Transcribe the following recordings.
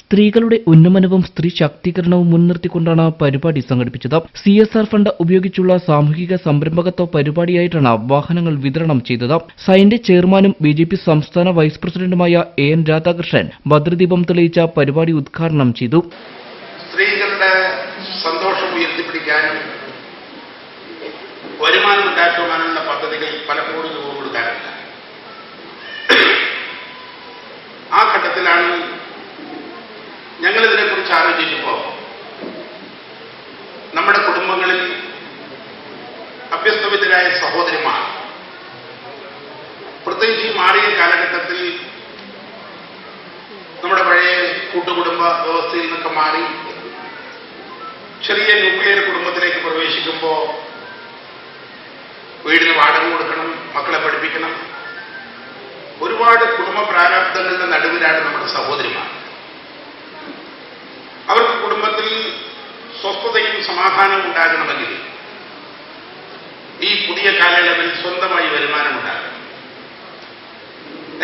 സ്ത്രീകളുടെ ഉന്നമനവും സ്ത്രീ ശാക്തീകരണവും മുൻനിർത്തിക്കൊണ്ടാണ് പരിപാടി സംഘടിപ്പിച്ചത്. സി എസ് ആർ ഫണ്ട് ഉപയോഗിച്ചുള്ള സാമൂഹിക സംരംഭകത്വ പരിപാടിയായിട്ടാണ് വാഹനങ്ങൾ വിതരണം ചെയ്തത്. സൈന്റെ ചെയർമാനും ബി ജെ പി സംസ്ഥാന വൈസ് പ്രസിഡന്റുമായ എ എൻ രാധാകൃഷ്ണൻ ഭദ്രദീപം തെളിയിച്ച പരിപാടി ഉദ്ഘാടനം ചെയ്തു. സ്ത്രീകളുടെ സന്തോഷം ഉയർത്തിപ്പിടിക്കാനും വരുമാനം ഉണ്ടാക്കുവാനുള്ള പദ്ധതികൾ പലപ്പോഴും രൂപം കൊടുക്കാറില്ല. ഞങ്ങൾ ഇതിനെക്കുറിച്ച് ആലോചിച്ചപ്പോൾ നമ്മുടെ കുടുംബങ്ങളിൽ അഭ്യസ്തവിദ്യരായ സഹോദരിമാർ പ്രത്യേകിച്ച് ഈ മാറിയ കാലഘട്ടത്തിൽ നമ്മുടെ പഴയ കൂട്ടുകുടുംബ വ്യവസ്ഥയിൽ നിന്നൊക്കെ മാറി ചെറിയ ന്യൂക്ലിയർ കുടുംബത്തിലേക്ക് പ്രവേശിക്കുമ്പോൾ വീടിന് വാടക കൊടുക്കണം മക്കളെ പഠിപ്പിക്കണം. ഒരുപാട് കുടുംബ പ്രാരാബ്ദങ്ങളുടെ നടുവിലാണ് നമ്മുടെ സഹോദരിമാർ. സ്വസ്ഥതയും സമാധാനവും ഉണ്ടാകണമെങ്കിൽ ഈ പുതിയ കാലയളവിൽ സ്വന്തമായി വരുമാനം ഉണ്ടാകണം.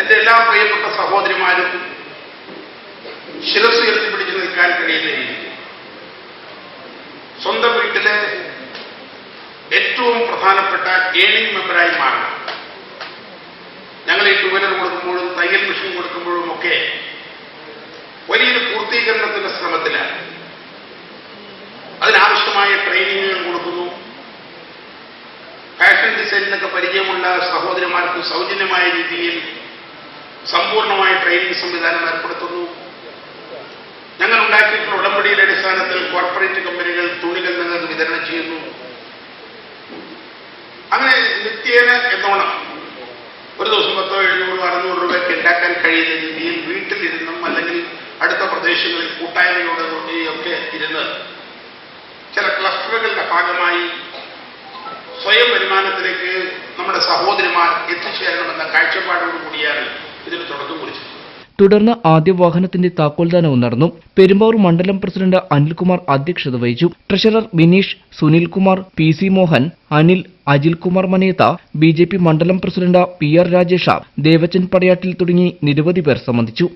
എന്റെ എല്ലാ പ്രിയപ്പെട്ട സഹോദരിമാരും ശിരസ് ഉയർത്തിപ്പിടിച്ച് നിൽക്കാൻ കഴിയുന്ന രീതിയിൽ സ്വന്തം വീട്ടിലെ ഏറ്റവും പ്രധാനപ്പെട്ട ഏണിംഗ് മെമ്പറായി മാറണം. ഞങ്ങൾ ഈ ടുവലർ കൊടുക്കുമ്പോഴും തയ്യൽ മെഷീൻ കൊടുക്കുമ്പോഴും ഒക്കെ വലിയൊരു പൂർത്തീകരണത്തിന്റെ ശ്രമത്തിലാണ് ഡിസൈനിലൊക്കെ പരിചയമുള്ള സഹോദരന്മാർക്ക് സൗജന്യമായ രീതിയിൽ സമ്പൂർണമായ ട്രെയിനിങ് സംവിധാനം ഏർപ്പെടുത്തുന്നു. ഞങ്ങൾ ഉണ്ടാക്കിയിട്ടുള്ള ഉടമ്പടിയുടെ അടിസ്ഥാനത്തിൽ കോർപ്പറേറ്റ് കമ്പനികൾ തുണികൾ നിങ്ങൾക്ക് വിതരണം ചെയ്യുന്നു. അങ്ങനെ നിത്യേന എന്നോണം ഒരു ദിവസം പത്തോ എഴുന്നൂറോ അറുന്നൂറ് രൂപയ്ക്ക് ഉണ്ടാക്കാൻ കഴിയുന്ന രീതിയിൽ വീട്ടിലിരുന്നും അല്ലെങ്കിൽ അടുത്ത പ്രദേശങ്ങളിൽ കൂട്ടായ്മയോടെ ഒക്കെ ഇരുന്ന് ചില ക്ലസ്റ്ററുകളുടെ ഭാഗമായി സ്വയം തീരുമാനത്തിലേക്ക് നമ്മുടെ സഹോദരിമാർ എത്തിച്ചേരണമെന്ന കാഴ്ചപ്പാടോടുകൂടിയാണ് ഇതിന് തുടക്കം കുറിച്ചത്. തുടർന്ന് ആദ്യ വാഹനത്തിന്റെ താക്കോൽദാനവും നടന്നു. പെരുമ്പാവൂർ മണ്ഡലം പ്രസിഡന്റ് അനിൽകുമാർ അധ്യക്ഷത വഹിച്ചു. Treasurer Bineesh Sunilkumar P C Mohan Anil Ajilkumar മനേത B J P മണ്ഡലം president P R Rajesh Devachan Padayattil തുടങ്ങി നിരവധി പേർ സംബന്ധിച്ചു.